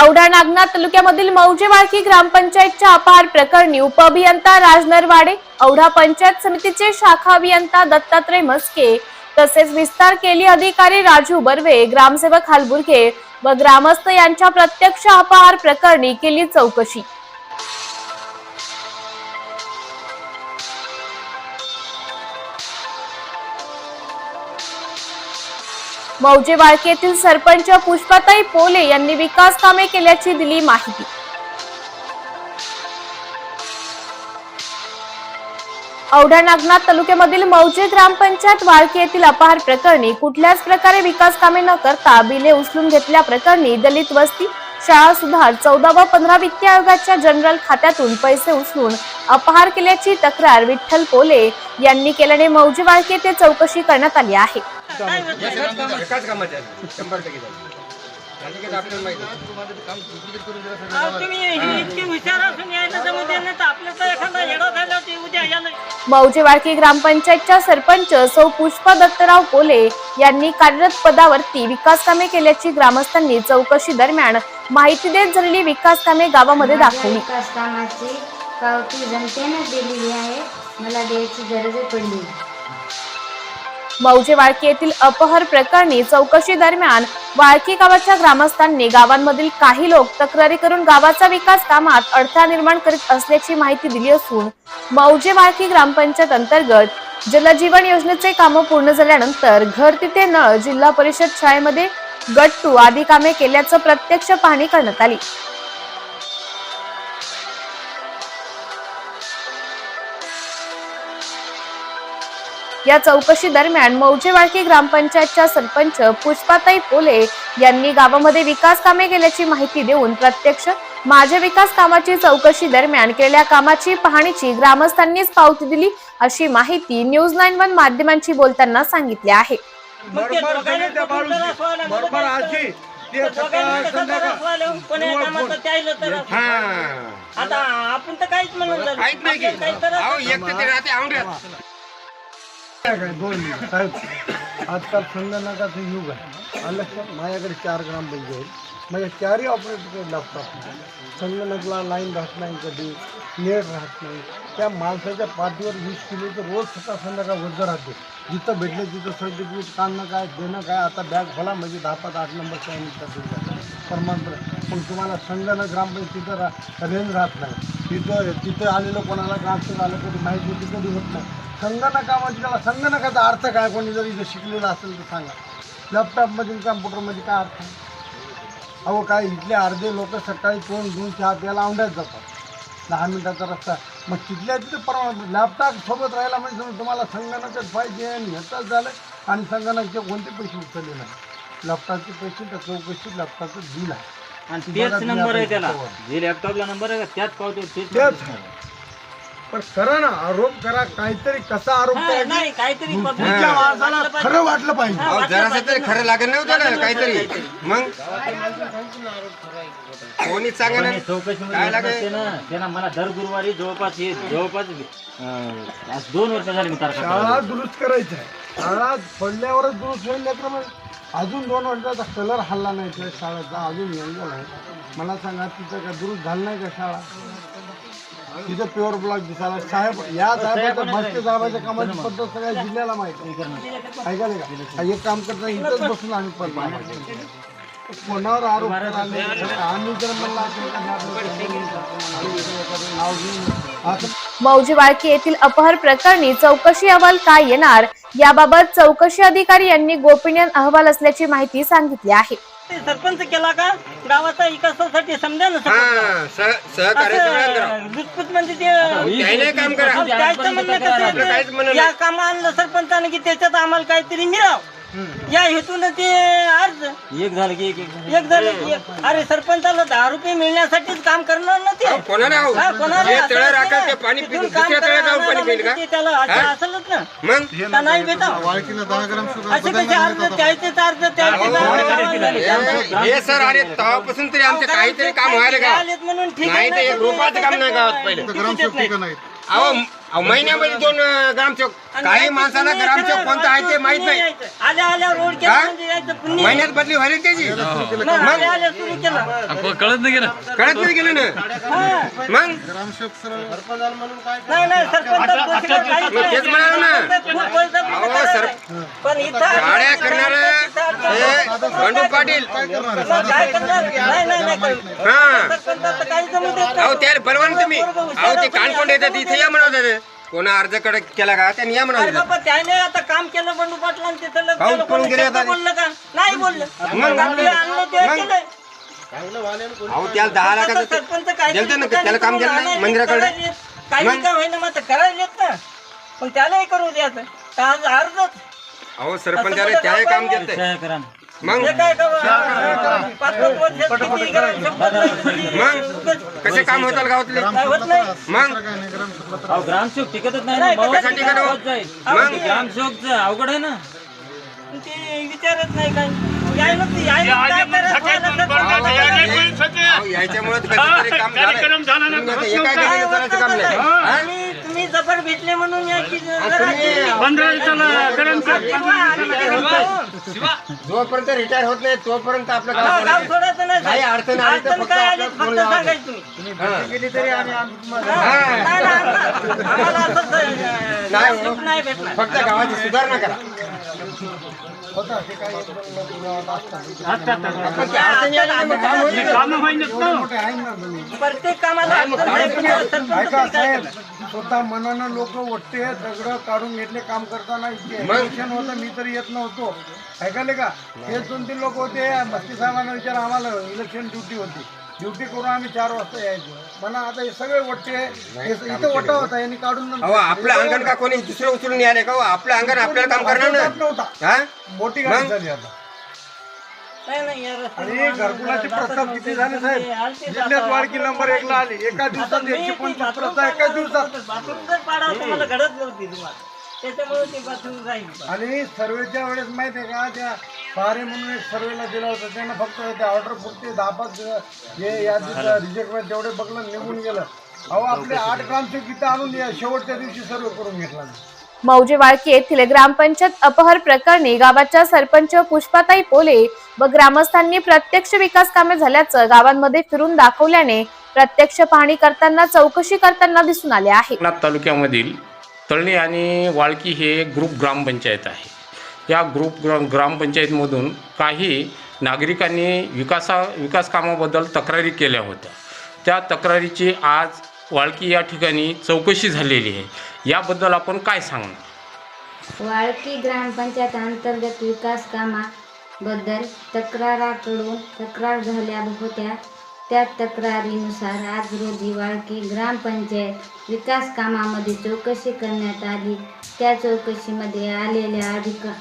औढा नागनाथ तालुक्यामधील मौजे वाळकी ग्रामपंचायतच्या अपहार प्रकरणी उपअभियंता राजनरवाडे औढा पंचायत समितीचे शाखा अभियंता दत्तात्रय मस्के तसेच विस्तार केली अधिकारी राजू बर्वे ग्रामसेवक हालबुर्गे व ग्रामस्थ यांच्या प्रत्यक्ष अपहार प्रकरणी केली चौकशी. मौजे वाळकेतील सरपंच पुष्पाताई पोले यांनी विकास कामे केल्याची दिली माहिती. औढा नागनाथ तालुक्यामधील मौजे ग्रामपंचायत वाळके येथील अपहार प्रकरणी कुठल्याच प्रकारे विकास कामे न करता बिले उचलून घेतल्या प्रकरणी दलित वस्ती शाळा सुधार चौदा व पंधरा वित्तीय आयोगाच्या जनरल खात्यातून पैसे उचलून अपहार केल्याची तक्रार विठ्ठल पोले यांनी केल्याने मौजे वाळके येथे चौकशी करण्यात आली आहे. एकाच कामाचे. शंभर टक्के आपल्याला माहिती मौजे वाळकी ग्रामपंचायतच्या सरपंच सौ पुष्पा दत्तराव कोले यांनी कार्यरत पदावरती विकास कामे केल्याची ग्रामस्थांनी चौकशी दरम्यान माहिती देत झालेली विकास कामे गावामध्ये दाखवली. विकास कामाची पावती जनतेने दिलेली आहे. मला द्यायची गरज पडली मौजे वाळकी येथील अपहर प्रकरणी चौकशी दरम्यान वाळकी गावाच्या ग्रामस्थांनी गावांमधील काही लोक तक्रारी करून गावाचा विकास कामात अडथळा निर्माण करीत असल्याची माहिती दिली असून मौजे वाळकी ग्रामपंचायत अंतर्गत जलजीवन योजनेचे कामं पूर्ण झाल्यानंतर घर तिथे नळ जिल्हा परिषद शाळेमध्ये गट्टू आदी कामे केल्याचं प्रत्यक्ष पाहणी करण्यात आली. या चौकशी दरम्यान मौजे वाळकी ग्रामपंचायतच्या सरपंच पुष्पाताई पोले यांनी गावामध्ये विकास कामे केल्याची माहिती देऊन प्रत्यक्ष माझ्या विकास कामाची चौकशी दरम्यान केलेल्या कामाची पाहणीची ग्रामस्थांनीच पावती दिली अशी माहिती न्यूज नाईन वन माध्यमांशी बोलताना सांगितले आहे. आता आपण तर काहीच म्हणत काय काय दोन साहेब आजकाल संगणकाचं युग आहे अलक्षात लक्षात माझ्याकडे चार ग्रामपंचायत माझ्या चारही ऑपरेटरकडे लागतात संगणकला लाईन राहत नाही कधी नेट राहत नाही. त्या माणसाच्या पाठीवर वीस तर रोज सकाळ संध्याकाळ वजन राहते. जिथं भेटलं तिथं सर्टिफिकेट काढणं काय देणं काय आता बॅग भला म्हणजे दहा पाच आठ नंबर नंबरच्या प्रमाणपत्र पण तुम्हाला संगणक ग्रामपंचायत तिथं रा रेंज राहत नाही. तिथं तिथं आलेलं कोणाला ट्रान्सफर आलं कधी माहिती कधी होत नाही. संगणकामध्ये त्याला संगणकाचा अर्थ काय? कोणी जर इथं शिकलेलं असेल तर सांगा. लॅपटॉपमध्ये कम्प्युटरमध्ये काय अर्थ? आहे? अहो काय इथले अर्धे लोक सकाळी तोंड घेऊन चहा प्यायला औंढ्यात जातात. दहा मिनिटाचा रस्ता. मग तिथल्या तिथे परवा लॅपटॉप सोबत राहायला म्हणजे तुम्हाला संगणकच पाहिजे आणि ह्याचाच झालं आणि संगणकचे कोणते पैसे उचलले नाही. लॅपटॉपचे पैसे त्या चौकशीत लॅपटॉपचं बिल आहे. आणि तेच नंबर आहे त्याला. जे लॅपटॉपला नंबर आहे का त्याच पावतो तेच. पण करा ना आरोप करा काहीतरी कसा आरोप हा, करायचा? नाही काहीतरी पुढच्या माणसाला खरं वाटलं पाहिजे. अहो, जरासं तरी खरं लागेल नव्हतं ना काहीतरी. मग? कोणी सांगा ना चौकशी काय लागेल? ना. त्यांना मला दर गुरुवारी जवळपास हे जवळपास अं, आज दोन वर्ष झाली मी तारखा शाळा. दुरुस्त करायची आहे. शाळा पडल्यावरच दुरुस्त होईल लेकरं अजून दोन वर्षाचा कलर हल्ला नाही त्या शाळेचा अजून यंगल आहे मला सांगा तिथं का दुरुस्त झालं नाही का शाळा? तिथं प्युअर ब्लॉक दिसायला. साहेब या साहेबाच्या भरते साहेबाच्या कामाची पद्धत सगळ्या जिल्ह्याला माहिती आहे. ऐकायला का? हा, काम करता इथंच बसून आम्ही पण. कोणावर आरोप आम्ही जर म्हणला मौजे वाळकी येथील अपहर प्रकरणी चौकशी अहवाल काय येणार? याबाबत चौकशी अधिकारी यांनी गोपनीय अहवाल असल्याची माहिती सांगितली आहे. ते सरपंच केला का गावाचा विकासासाठी समजा ना सरपंच. हा सह- सहकार्य सगळ्यांना करा. असं लुचपूत म्हणजे ते काम करा अहो, त्याचं म्हणणं कसं आपलं काहीच म्हणणं आहे, नाही. या कामा आणलं सरपंचाने की त्याच्यात आम्हाला काहीतरी मिळाव या हेतून ते अर्ज एक झालं की एक एक झालं. एक झालं की एक. अरे सरपंचाला दहा रुपये मिळण्यासाठीच काम करणार ना ते अहो, कोणाला अहो? हा, कोणाला जे असं तळं असतं राखेल ना. ते पाणी तिथून पितं. काम दुसऱ्या तळ्यात जाऊन करायला पाणी पिईल का? म्हणजे ते त्याला असं हा? असेलच ना मग का नाही बेटा असे कसे अर्ज त्याचेच अर्ज त्याचेच अर्ज हे- सर आले तेव्हापासून तरी आमचे काहीतरी काम व्हायला का? म्हणून ठीक नाही तर एक रुपयाचं काम नाही गावात पहिले? अहो अहो, महिन्यामध्ये दोन अं, ग्रामसेवक. काही माणसाला ग्रामसेवक कोणतं आहे ते माहीत नाही. आल्या आल्या रोड केला हा? म्हणजे यायचं महिन्यात बदली व्हायला त्याची. मग? आल्या आल्या सुरू केलं. कळत नाही गेलं ना. हा. मग? नाही नाही सरपंच गोष्टीला काहीच मग तेच नाही. म्हणालो ना. सरपंच खूप बळजबरी अहो, करायला सर- आहे. पण इथं गाड्या करणार हे बंडू पाटील. मग काय करणार? नाही नाही नाही करणार. हा सरपंचाचं काही जमू देत नाही. अहो त्याला परवान तुम्ही. अहो ते कानकोंड येतात इथे या म्हणत होते. कोणा अर्जकडे केला का त्यांनी या अरे बाबा त्याने आता काम केलं बंडू पाटलांनी तिथं लग्न काहून केलं. पळून कोणी गेले शब्द आता? बोललं का नाही बोललं मग? आपलं आणलं ते मग? केलंय. अहो त्याला दहा आता लाखाचं सरपंच काय दिलतं ना त्याला काम दिलं नाही मंदिराकडे काही मग? काम होईना मग करायला येत ना पण त्यालाही करू द्यायचं आज अहो सरपंचाला त्याही काम देत काय करा ना. मग? मग? कसे काम होतात गावातले? काय होत नाही? मग? ग्रामसेवक टिकतच नाही टिकत? मग? ग्रामसेवकचं अवघड आहे ना. ते विचारत नाही काय. यायला ते यायला काय करायचं? अहो, याच्यामुळे कधीतरी काम झालं तुम्ही आता एका एका करायचं काम नाही. हा? तुम्ही जबर भेटले म्हणून याची आणि तुम्ही जोपर्यंत रिटायर होत नाही तोपर्यंत आपलं काम गाव. सोडायचं नाही. काही अडचण आली तर अडचण फक्त काय आली आपल्याला फक्त. सांगायचं तुम्ही. हा. गेली तरी आम्ही आम्ही तुम्हाला हा, नाही, नाही, आम्हाला- आम्हाला असंच, अं, नाही हो. नाही भेटणार. फक्त गावाची सुधारणा करा. होता ते काही एक दोन गावात असतात पण ते अडचणी आली तर मग काम होईल? ना. एवढे मोठे आहे ना. तुम्ही प्रत्येक कामाला अडचण आहे, पण सरपंच ऐका तरी काय साहेब. स्वतः मनानं लोक वट्टे दगड काढून घेतले काम करताना मग? इलेक्शन होतं मी तरी येत नव्हतो. ऐकाले का? हे दोन तीन लोक होते मस्ती साहेबांना विचार आम्हाला इलेक्शन ड्युटी होती. ड्युटी करून आम्ही चार वाजता यायचो. म्हणा आता हे सगळे वट्टे इथं वटा होता यांनी काढून आपलं अंगण का कोणी दुसरं उचलून यायला का हो? आपलं अंगण आपल्याला काम करणार नव्हता. मोठी गाडी? झाली आता. आणि घरकुलाचे प्रस्ताव. किती झाले साहेब? ते आलते जिल्ह्यात जाता. वाडकी नंबर एकला आली. एका दिवसात एकशे पंचवीस प्रस्ताव दिवसात. आणि सर्वेच्या वेळेस माहिती आहे का त्या पहारे म्हणून एक सर्वेला दिला होता. त्यांना फक्त त्या ऑर्डर पुरते दहा पाच हे या रिजेक्ट तेवढे बघलं निघून गेलं. अहो आपले आठ ग्रामसेवक इथं आणून या शेवटच्या दिवशी सर्वे करून घेतला. मौजे वाळकी येथील ग्रामपंचायत अपहर प्रकरणी गावाच्या सरपंच पुष्पाताई पोले व ग्रामस्थांनी प्रत्यक्ष विकास कामे झाल्याचं गावांमध्ये फिरून दाखवल्याने प्रत्यक्ष पाहणी करताना चौकशी करताना दिसून आले आहे. नाथ तालुक्यामधील तळणी आणि वाळकी हे ग्रुप ग्रामपंचायत आहे. या ग्रुप ग्राम ग्रामपंचायतमधून काही नागरिकांनी विकासा विकास कामाबद्दल तक्रारी केल्या होत्या. त्या तक्रारीची आज वाळकी या ठिकाणी चौकशी झालेली आहे. याबद्दल आपण काय सांगणार? वाळकी ग्रामपंचायत अंतर्गत विकास कामाबद्दल तक्राराकडून तक्रार झाल्या होत्या. त्या तक्रारीनुसार आज रोजी वाळकी ग्रामपंचायत विकास कामामध्ये चौकशी करण्यात आली. त्या चौकशीमध्ये आलेल्या अधिका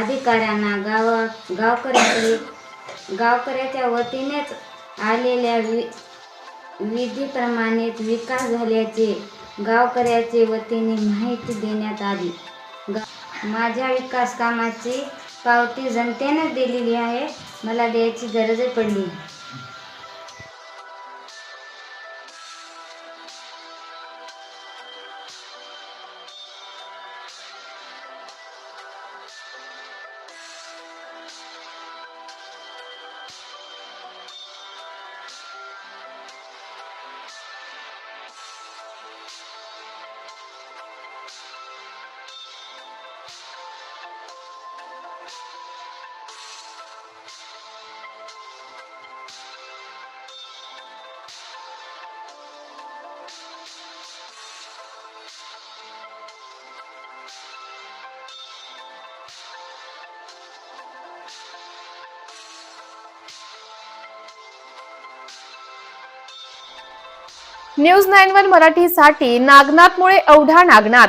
अधिकाऱ्यांना गावा गावकऱ्याकडे गावकऱ्याच्या वतीनेच आलेल्या वि विधीप्रमाणेच विकास झाल्याचे गावकऱ्याचे वतीने माहिती देण्यात आली. गा- माझ्या विकास कामाची पावती जनतेनं दिलेली आहे. मला द्यायची गरज पडली. न्यूज नाईन वन मराठीसाठी नागनाथमुळे औढा नागनाथ.